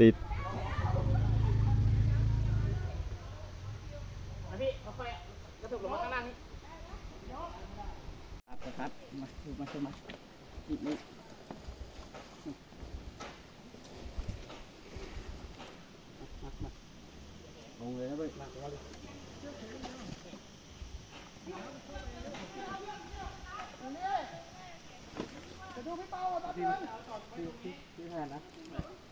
ติดพี่ค่อยๆกระตุกลงมาข้างล่างนี่ครับครับมาดูมาดูมาอีกนิดมามาลงเลยนะเว้ยมาเอาเลยพี่พี่พี่ขนาดนะอัน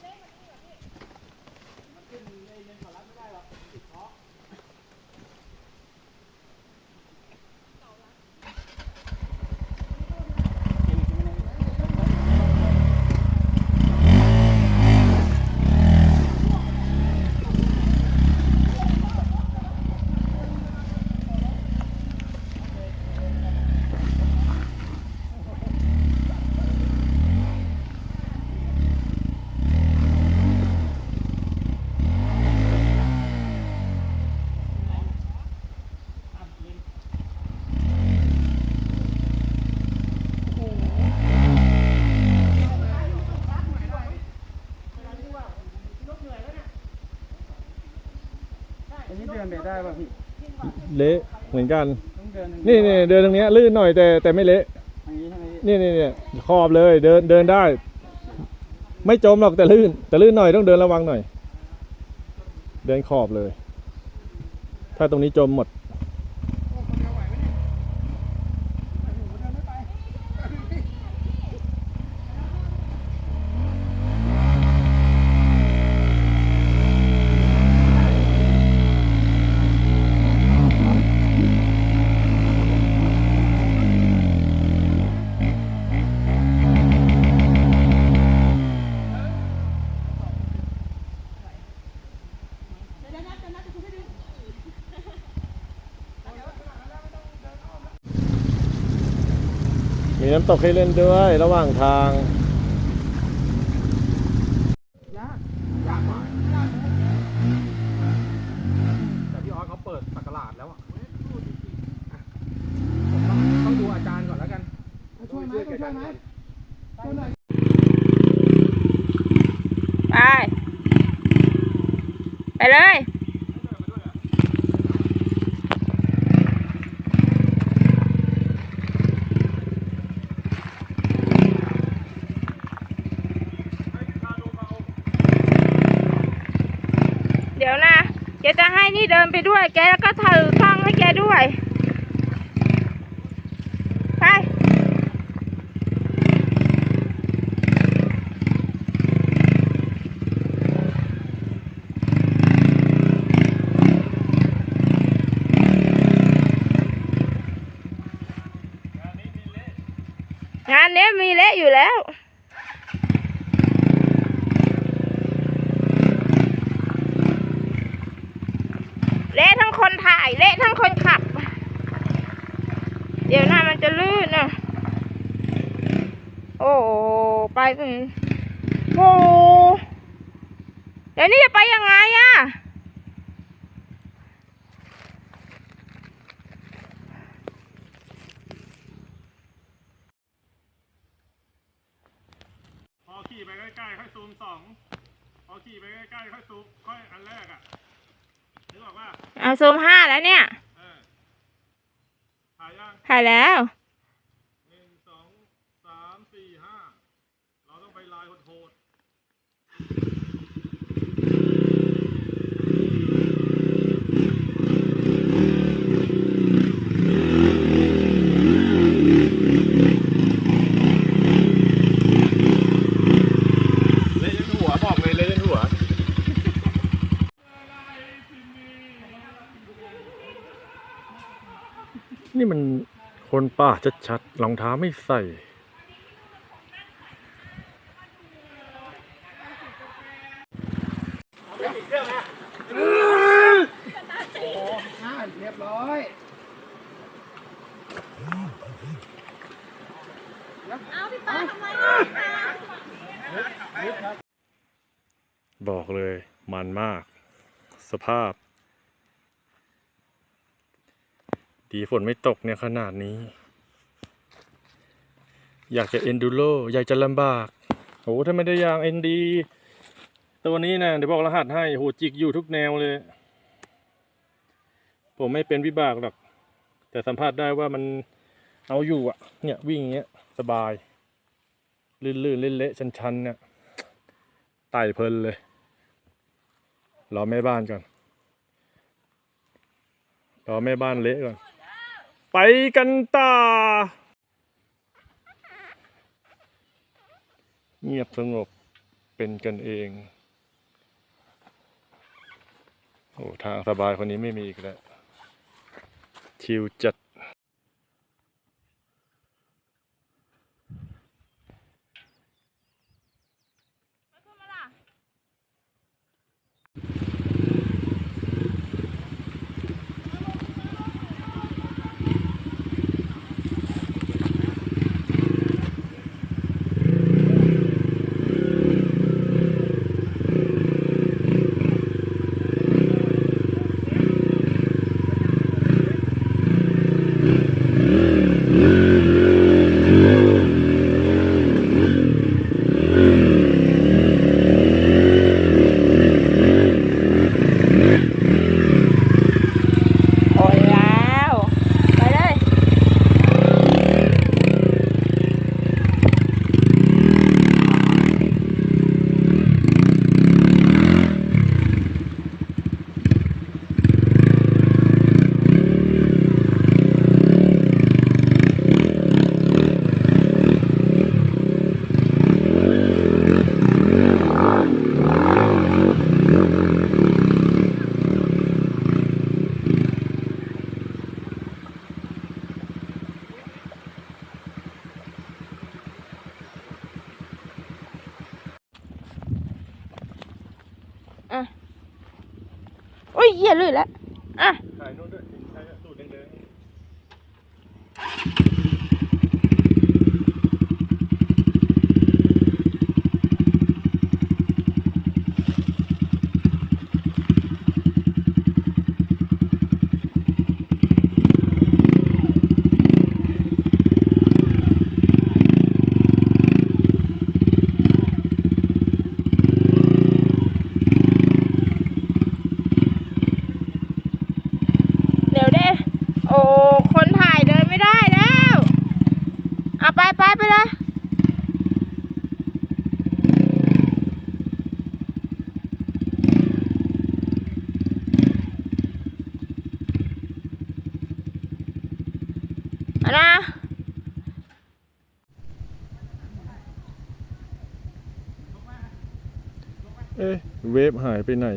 ปได้ป่ะพี่เละเหมือนกัน ต้องเดินทางนี่นี่เดินตรงเนี้ยลื่นหน่อยแต่แต่ไม่เละทางนี้ใช่ไหมพี่นี่นี่เนี่ยขอบเลยเดินเดินได้ ไม่จมหรอกแต่ลื่น แต่ลื่นหน่อยต้องเดินระวังหน่อย เดินขอบเลย ถ้าตรงนี้จมหมด น้ำตกให้เล่นด้วยระหว่างทาง แต่พี่ออสเขาเปิดสักราชแล้วอะต้องดูอาจารย์ก่อนแล้วกันช่วยไหมช่วยไหมไป ไปเลย เดี๋ยวนะแก จะให้นี่เดินไปด้วย แกแล้วก็ถือกล้องให้แกด้วย ไป งานนี้มีเละอยู่แล้ว เละทั้งคน ถ่ายเละทั้งคนขับ เดี๋ยวหน้ามันจะลื่นนะโอ้ไปถึงโอ้เดี๋ยวนี้จะไปยังไงอะพอขี่ไปใกล้ๆค่อยซูมสองพอขี่ไปใกล้ๆค่อยซูมค่อยอันแรกอะ นึกออกว่าเอาซูมห้าแล้วเนี่ย เออถ่ายยังถ่ายแล้ว หนึ่งสองสามสี่ห้าเราต้องไปลายโหดๆเล่นหัวบอกเลยเล่นหัว นี่มันคนป่าชัดๆรองเท้าไม่ใส่อ่าเรียบร้อยบอกเลยมันมาก สภาพ ดีฝนไม่ตกเนี่ยขนาดนี้ อยากจะเอนดูโรอยากจะลำบากโอ้ถ้าไม่ได้ยางเอ็นดีตัวนี้นะเดี๋ยวบอกรหัสให้โหจิกอยู่ทุกแนวเลย ผมไม่เป็นวิบากหรอก แต่สัมผัสได้ว่ามันเอาอยู่อะ เนี่ยวิ่งอย่างเงี้ยสบาย ลื่นๆเละๆชันๆเนี่ยไต่เพลินเลย รอแม่บ้านก่อน รอแม่บ้านเละก่อน ไปกันต่อเงียบสงบเป็นกันเอง โอ้ ทางสบายคนนี้ไม่มีอีกแล้ว ชิวจัด เวฟหายไปไหน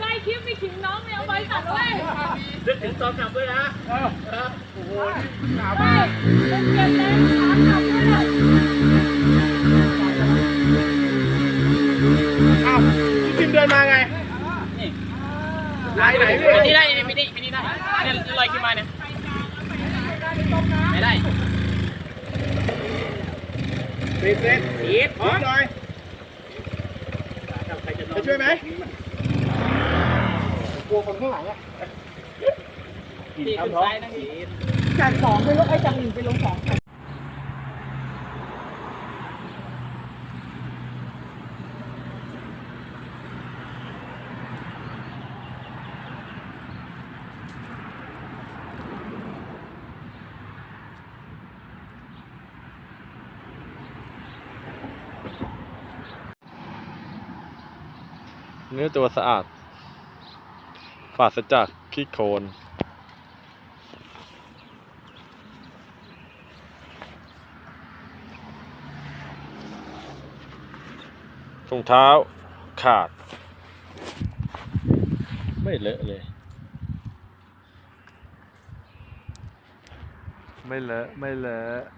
ได้คลิปไปถึงน้องแมวไว้ตัดด้วย นึกถึงตอนกลับด้วยนะ เฮ้ยเป็นเกมแล้วขากลับด้วยนะ อ้าวพี่จิมเดินมาไง ไหนไหนพี่ไม่ได้ไม่ได้ไม่ได้เนี่ยลอยขึ้นมาเนี่ยไม่ได้ปิดเสร็จปิดอ๋อหน่อยจะช่วยไหมกลัวคนข้างหลังอะที่ขึ้นซ้ายนั่นทีจากสองไปลงไอ้จากหนึ่งไปลงสองเนื้อตัวสะอาดปราศจากขี้โคลนถุงเท้าขาด ไม่เลอะเลย ไม่เลอะ ไม่เลอะ